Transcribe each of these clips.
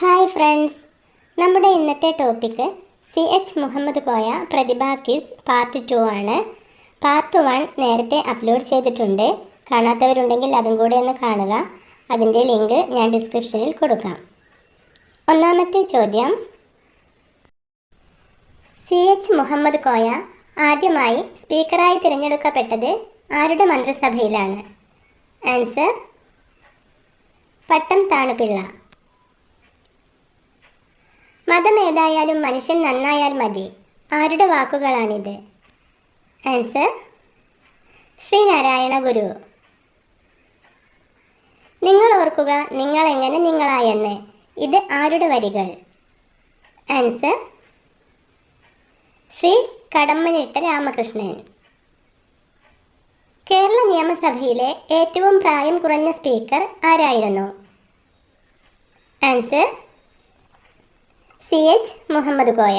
Hi friends. നമ്മുടെ ഇന്നത്തെ topic C H Muhammad Koya പ്രതിഭ quiz part two ആണ്. Part one നേരത്തെ അപ്ലോഡ് ചെയ്തിട്ടുണ്ട്. കാണാത്തവരുണ്ടെങ്കിൽ അതും കൂടെ ഒന്ന് കാണുക. അതിന്റെ ലിങ്ക് ഞാൻ ഡിസ്ക്രിപ്ഷനിൽ കൊടുക്കാം. ഒന്നാമത്തെ ചോദ്യം. സി എച്ച് മുഹമ്മദ് കോയ ആദ്യമായി സ്പീക്കറായി തിരഞ്ഞെടുക്കപ്പെട്ടത് ആരുടെ മന്ത്രിസഭയിലാണ്? ആൻസർ പട്ടം താണുപിള്ള. മതം ഏതായാലും മനുഷ്യൻ നന്നായാൽ മതി. ആരുടെ വാക്കുകളാണിത്? ആൻസർ ശ്രീനാരായണ ഗുരു. നിങ്ങൾ ഓർക്കുക നിങ്ങൾ എങ്ങനെ നിങ്ങളായെന്ന്. ഇത് ആരുടെ വരികൾ? ആൻസർ ശ്രീ കടമ്മനിട്ട രാമകൃഷ്ണൻ. കേരള നിയമസഭയിലെ ഏറ്റവും പ്രായം കുറഞ്ഞ സ്പീക്കർ ആരായിരുന്നു? Answer C H Muhammad Koya.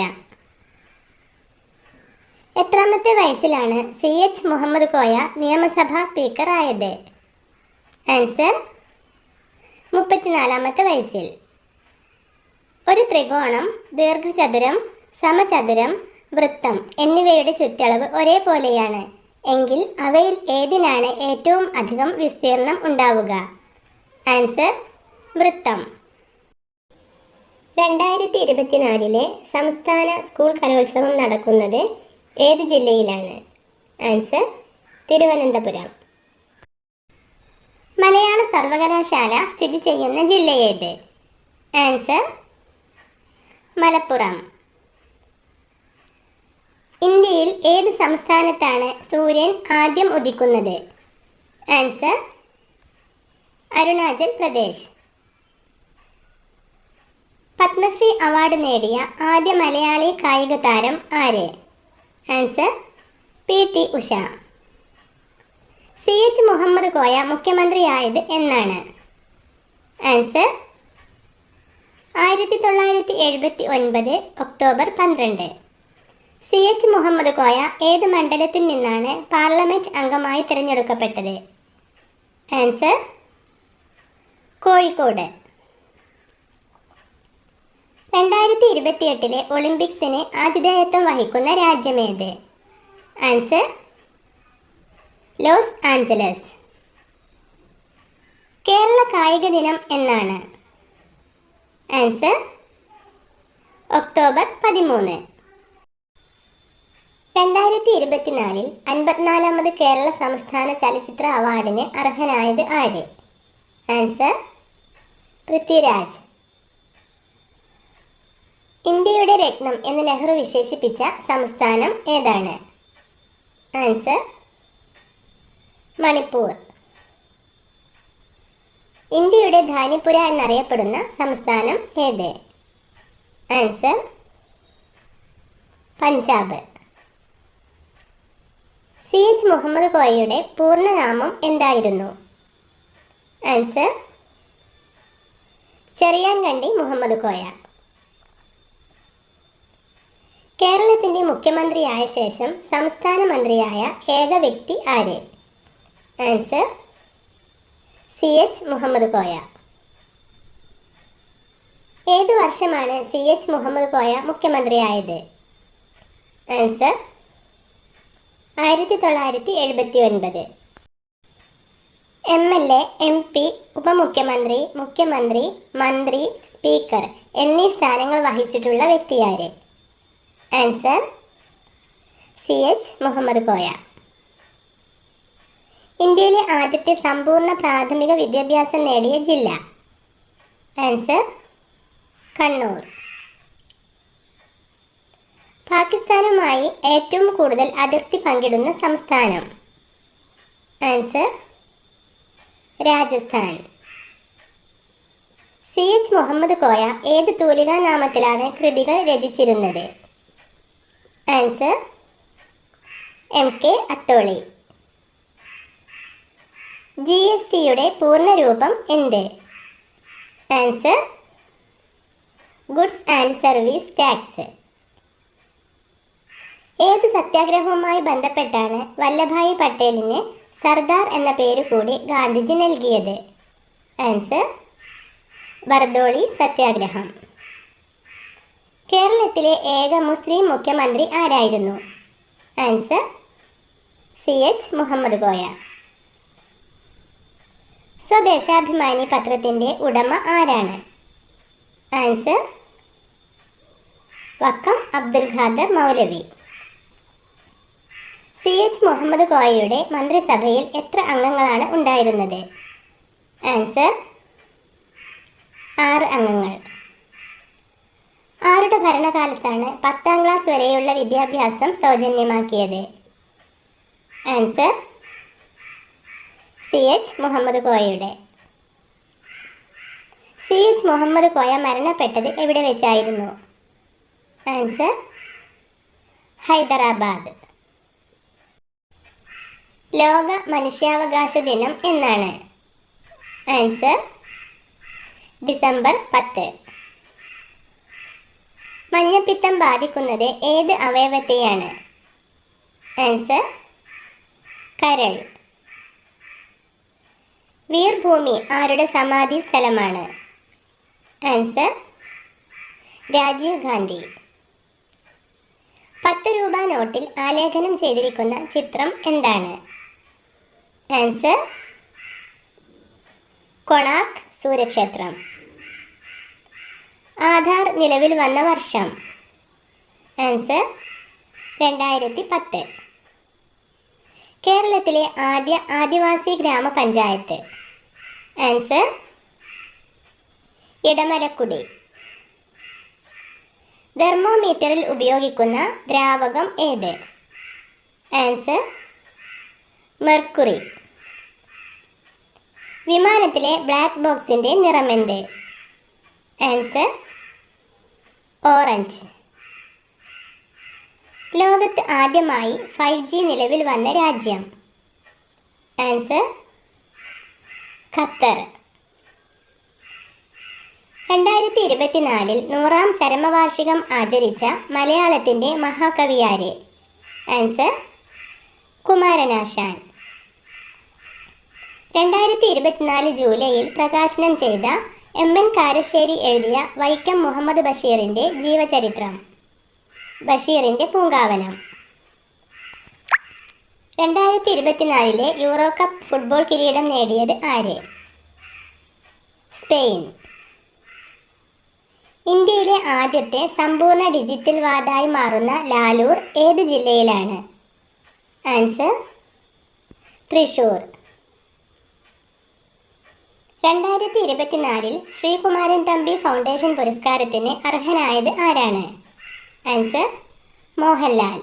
എത്രാമത്തെ വയസ്സിലാണ് സി എച്ച് മുഹമ്മദ് കോയ നിയമസഭാ സ്പീക്കർ ആയത്? ആൻസർ മുപ്പത്തിനാലാമത്തെ വയസ്സിൽ. ഒരു ത്രികോണം ദീർഘചതുരം സമചതുരം വൃത്തം എന്നിവയുടെ ചുറ്റളവ് ഒരേപോലെയാണ്. എങ്കിൽ അവയിൽ ഏതിനാണ് ഏറ്റവും അധികം വിസ്തീർണം ഉണ്ടാവുക? ആൻസർ വൃത്തം. രണ്ടായിരത്തി ഇരുപത്തിനാലിലെ സംസ്ഥാന സ്കൂൾ കലോത്സവം നടക്കുന്നത് ഏത് ജില്ലയിലാണ്? ആൻസർ തിരുവനന്തപുരം. മലയാള സർവകലാശാല സ്ഥിതി ചെയ്യുന്ന ജില്ല ഏത്? ആൻസർ മലപ്പുറം. ഇന്ത്യയിൽ ഏത് സംസ്ഥാനത്താണ് സൂര്യൻ ആദ്യം ഉദിക്കുന്നത്? ആൻസർ അരുണാചൽ പ്രദേശ്. പത്മശ്രീ അവാർഡ് നേടിയ ആദ്യ മലയാളി കായിക താരം ആര്? Answer P T Usha. C H Muhammad Koya മുഖ്യമന്ത്രിയായത് എന്നാണ്. ആൻസർ ആയിരത്തി തൊള്ളായിരത്തി എഴുപത്തി ഒൻപത് ഒക്ടോബർ പന്ത്രണ്ട്. സി എച്ച് മുഹമ്മദ് കോയ ഏത് മണ്ഡലത്തിൽ നിന്നാണ് പാർലമെന്റ് അംഗമായി തിരഞ്ഞെടുക്കപ്പെട്ടത്? ആൻസർ കോഴിക്കോട്. രണ്ടായിരത്തി ഇരുപത്തിയെട്ടിലെ ഒളിമ്പിക്സിന് ആതിഥേയത്വം വഹിക്കുന്ന രാജ്യമേത്? Answer Los Angeles. കേരള കായിക ദിനം എന്നാണ്. ആൻസർ ഒക്ടോബർ പതിമൂന്ന്. രണ്ടായിരത്തി ഇരുപത്തിനാലിൽ അൻപത്തിനാലാമത് കേരള സംസ്ഥാന ചലച്ചിത്ര അവാർഡിന് അർഹനായത് ആര്? ആൻസർ പൃഥ്വിരാജ്. ഇന്ത്യയുടെ രത്നം എന്ന് നെഹ്റു വിശേഷിപ്പിച്ച സംസ്ഥാനം ഏതാണ്? ആൻസർ മണിപ്പൂർ. ഇന്ത്യയുടെ ധാനിപുര എന്നറിയപ്പെടുന്ന സംസ്ഥാനം ഏത്? Answer Punjab. C H Muhammad കോയയുടെ പൂർണനാമം എന്തായിരുന്നു? ആൻസർ ചെറിയാൻകണ്ടി മുഹമ്മദ് കോയ. കേരളത്തിന്റെ മുഖ്യമന്ത്രിയായ ശേഷം സംസ്ഥാന മന്ത്രിയായ ഏക വ്യക്തി ആര്? Answer C H Muhammad Koya. ഏത് വർഷമാണ് സി എച്ച് മുഹമ്മദ് കോയ മുഖ്യമന്ത്രിയായത്? ആൻസർ ആയിരത്തി തൊള്ളായിരത്തി എഴുപത്തി ഒൻപത് M L A M P ഉപമുഖ്യമന്ത്രി മുഖ്യമന്ത്രി മന്ത്രി സ്പീക്കർ എന്നീ സ്ഥാനങ്ങൾ വഹിച്ചിട്ടുള്ള വ്യക്തിയാര് answer C H Muhammad Koya. ഇന്ത്യയിലെ ആദ്യത്തെ സമ്പൂർണ പ്രാഥമിക വിദ്യാഭ്യാസം നേടിയ ജില്ല. ആൻസർ കണ്ണൂർ. പാകിസ്ഥാനുമായി ഏറ്റവും കൂടുതൽ അതിർത്തി പങ്കിടുന്ന സംസ്ഥാനം. Answer Rajasthan. C H Muhammad Koya ഏത് തൂലികാനാമത്തിലാണ് കൃതികൾ രചിച്ചിരുന്നത്? Answer M K Atholi G S ടിയുടെ പൂർണരൂപം എന്ത്? Answer goods and service tax ഏത് സത്യാഗ്രഹവുമായി ബന്ധപ്പെട്ടാണ് വല്ലഭായി പട്ടേലിന് സർദാർ എന്ന പേര് കൂടി ഗാന്ധിജി നൽകിയത്? ആൻസർ ബർദോളി സത്യാഗ്രഹം. കേരളത്തിലെ ഏക മുസ്ലിം മുഖ്യമന്ത്രി ആരായിരുന്നു? Answer C H Muhammad Koya Swadeshabhimani പത്രത്തിന്റെ ഉടമ ആരാണ്? Answer Vakkom Abdul Khader Moulavi. C H Muhammad കോയയുടെ മന്ത്രിസഭയിൽ എത്ര അംഗങ്ങളാണ് ഉണ്ടായിരുന്നത്? ആൻസർ ആറ് അംഗങ്ങൾ. ആരുടെ ഭരണകാലത്താണ് പത്താം ക്ലാസ് വരെയുള്ള വിദ്യാഭ്യാസം സൗജന്യമാക്കിയത്? ആൻസർ സി എച്ച് മുഹമ്മദ് കോയയുടെ. സി എച്ച് മുഹമ്മദ് കോയ മരണപ്പെട്ടത് എവിടെ വെച്ചായിരുന്നു? ആൻസർ ഹൈദരാബാദ്. ലോക മനുഷ്യാവകാശ ദിനം എന്നാണ്. ആൻസർ ഡിസംബർ പത്ത്. മഞ്ഞപ്പിത്തം ബാധിക്കുന്നത് ഏത് അവയവത്തെയാണ്? ആൻസർ കരൾ. വീർഭൂമി ആരുടെ സമാധി സ്ഥലമാണ്? ആൻസർ രാജീവ് ഗാന്ധി. പത്ത് രൂപ നോട്ടിൽ ആലേഖനം ചെയ്തിരിക്കുന്ന ചിത്രം എന്താണ്? ആൻസർ കൊണാർക്ക് സൂര്യക്ഷേത്രം. ആധാർ നിലവിൽ വന്ന വർഷം. ആൻസർ രണ്ടായിരത്തി പത്ത് കേരളത്തിലെ ആദ്യ ആദിവാസി ഗ്രാമപഞ്ചായത്ത്. ആൻസർ ഇടമലക്കുടി. തെർമോമീറ്ററിൽ ഉപയോഗിക്കുന്ന ദ്രാവകം ഏത്? Answer mercury. വിമാനത്തിലെ ബ്ലാക്ക് ബോക്സിന്റെ നിറമെന്ത് ആൻസർ ഓറഞ്ച് ലോകത്ത് ആദ്യമായി ഫൈവ് ജി നിലവിൽ വന്ന രാജ്യം. Answer Qatar. രണ്ടായിരത്തി ഇരുപത്തിനാലിൽ നൂറാം ചരമവാർഷികം ആചരിച്ച മലയാളത്തിന്റെ മഹാകവിയാരെ. ആൻസർ കുമാരനാശാൻ. രണ്ടായിരത്തി ഇരുപത്തിനാല് ജൂലൈയിൽ പ്രകാശനം ചെയ്ത എം എൻ കാരശ്ശേരി എഴുതിയ വൈക്കം മുഹമ്മദ് ബഷീറിന്റെ ജീവചരിത്രം. ബഷീറിന്റെ പൂങ്കാവനം. രണ്ടായിരത്തി ഇരുപത്തിനാലിലെ യൂറോ കപ്പ് ഫുട്ബോൾ കിരീടം നേടിയത് ആര്? സ്പെയിൻ. ഇന്ത്യയിലെ ആദ്യത്തെ സമ്പൂർണ ഡിജിറ്റൽ വാർഡായി മാറുന്ന ലാലൂർ ഏത് ജില്ലയിലാണ്? ആൻസർ തൃശൂർ. രണ്ടായിരത്തി ഇരുപത്തിനാലിൽ ശ്രീകുമാരൻ തമ്പി ഫൗണ്ടേഷൻ പുരസ്കാരത്തിന് അർഹനായത് ആരാണ്? ആൻസർ മോഹൻലാൽ.